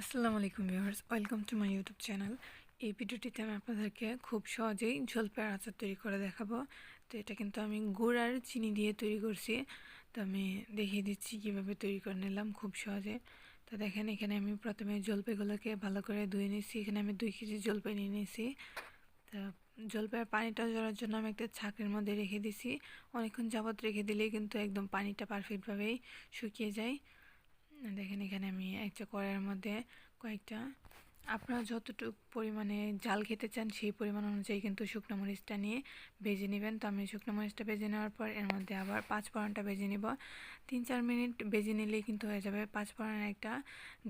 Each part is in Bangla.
আসসালামু আলাইকুম viewers, welcome to my YouTube channel. এই ভিডিওটিতে আমি আপনাদেরকে খুব সহজেই ঝোলপায়ের আচার তৈরি করে দেখাবো। তো এটা কিন্তু আমি গুড় আর চিনি দিয়ে তৈরি করছি। তো আমি দেখিয়ে দিচ্ছি কীভাবে তৈরি করে নিলাম খুব সহজে। তো দেখেন, এখানে আমি প্রথমে জলপাইগুলোকে ভালো করে ধুয়ে নিয়েছি। এখানে আমি দুই কেজি জলপাই নিয়ে নিয়েছি। তা জলপাইয়ের পানিটা জড়ার জন্য আমি একটা ছাঁকের মধ্যে রেখে দিছি। অনেকক্ষণ যাবত রেখে দিলেই কিন্তু একদম পানিটা পারফেক্টভাবেই শুকিয়ে যায়। দেখেন এখানে আমি একটা কড়াইয়ের মধ্যে কয়েকটা। আপনারা যতটুকু পরিমাণে জাল খেতে চান, সেই পরিমাণ অনুযায়ী কিন্তু শুকনো মরিচটা নিয়ে ভেজে নেবেন। তো আমি শুকনো মরিচটা ভেজে নেওয়ার পর এর মধ্যে আবার পাঁচ ফোড়নটা ভেজে নিব। তিন চার মিনিট ভেজে নিলেই কিন্তু হয়ে যাবে। পাঁচ ফোড়নের একটা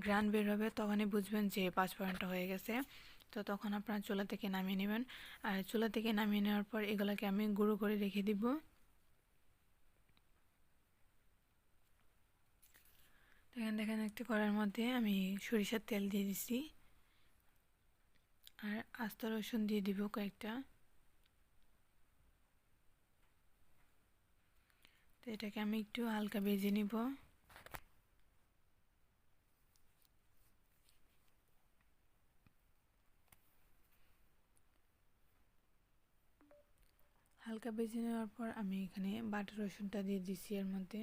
গ্রান বের হবে, তখনই বুঝবেন যে পাঁচ ফোড়নটা হয়ে গেছে। তো তখন আপনারা চুলা থেকে নামিয়ে নেবেন। আর চুলা থেকে নামিয়ে নেওয়ার পর এগুলোকে আমি গুঁড়ো করে রেখে দিব। এখানে দেখেন একটি কড়ার মধ্যে আমি সরিষার তেল দিয়ে দিছি। আর আস্ত রসুন দিয়ে দিব কয়েকটা। তো এটাকে আমি একটু হালকা ভেজে নিব। হালকা ভেজে নেওয়ার পর আমি এখানে বাটার রসুনটা দিয়ে দিছি এর মধ্যে।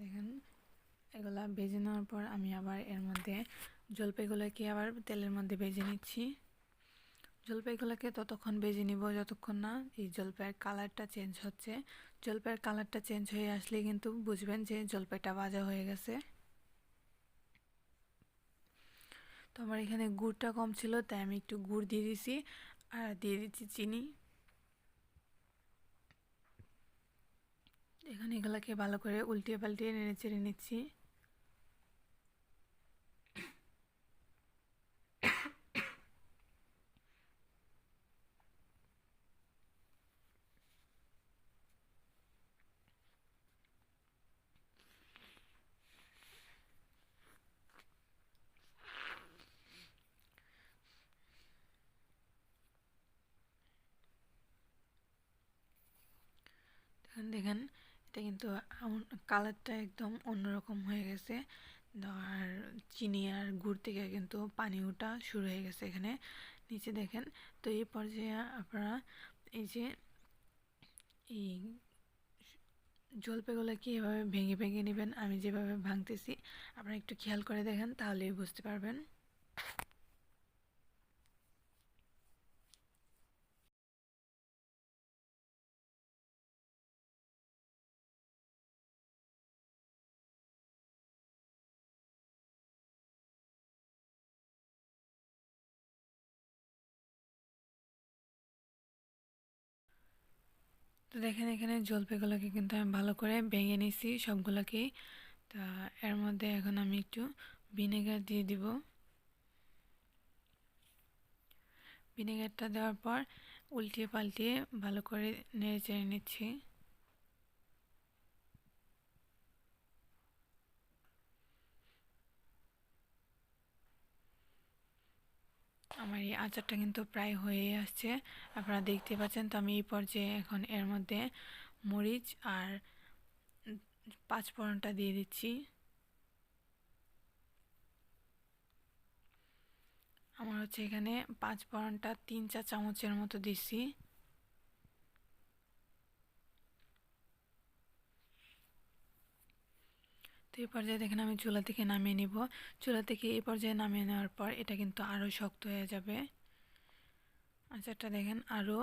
দেখেন, এগুলা ভেজে নেওয়ার পর আমি আবার এর মধ্যে জলপাইগুলোকে আবার তেলের মধ্যে ভেজে নিচ্ছি। জলপাইগুলোকে ততক্ষণ ভেজে নিব, যতক্ষণ না এই জলপাইয়ের কালারটা চেঞ্জ হচ্ছে। জলপাইয়ের কালারটা চেঞ্জ হয়ে আসলে কিন্তু বুঝবেন যে জলপাইটা ভাজা হয়ে গেছে। তো আমার এখানে গুড়টা কম ছিল, তাই আমি একটু গুড় দিয়ে দিছি। আর দিয়ে দিচ্ছি চিনি। এখানে এগুলোকে ভালো করে উল্টিয়ে পাল্টিয়ে নেড়ে চেড়ে নিচ্ছি। দেখেন এটা কিন্তু কালারটা একদম অন্যরকম হয়ে গেছে। আর চিনি আর গুড় থেকে কিন্তু পানি ওঠা শুরু হয়ে গেছে এখানে। নিচে দেখেন, তো এই পর্যায়ে আপনারা এই যে এই জলপাইগুলোকে এভাবে ভেঙে ভেঙে নেবেন, আমি যেভাবে ভাঙতেছি, আপনারা একটু খেয়াল করে দেখেন, তাহলেই বুঝতে পারবেন। তো দেখেন, এখানে জলপাইগুলোকে কিন্তু আমি ভালো করে ভেঙে নিছি সবগুলোকেই তা এর মধ্যে এখন আমি একটু ভিনেগার দিয়ে দিব। ভিনেগারটা দেওয়ার পর উল্টিয়ে পাল্টিয়ে ভালো করে নেড়ে চেড়ে নিচ্ছি। আমার এই আচারটা কিন্তু প্রায় হয়ে আসছে। আপনারা দেখতে পাচ্ছেন তো আমি এই পর্যায়ে এখন এর মধ্যে মরিচ আর পাঁচ ফোড়নটা দিয়ে দিচ্ছি। আমার হচ্ছে এখানে পাঁচ ফোড়নটা তিন চা চামচের মতো দিচ্ছি। তো এই পর্যায়ে দেখেন আমি চুলা থেকে নামিয়ে নিব। চুলা থেকে এই পর্যায়ে নামিয়ে নেওয়ার পর এটা কিন্তু আরও শক্ত হয়ে যাবে। আচারটা দেখেন আরও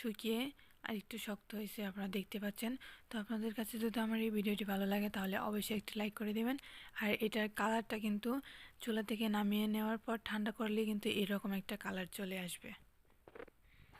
শুকিয়ে আর একটু শক্ত হয়েছে, আপনারা দেখতে পাচ্ছেন। তো আপনাদের কাছে যদি আমার এই ভিডিওটি ভালো লাগে তাহলে অবশ্যই একটি লাইক করে দেবেন। আর এটার কালারটা কিন্তু চুলা থেকে নামিয়ে নেওয়ার পর ঠান্ডা করলে কিন্তু এরকম একটা কালার চলে আসবে।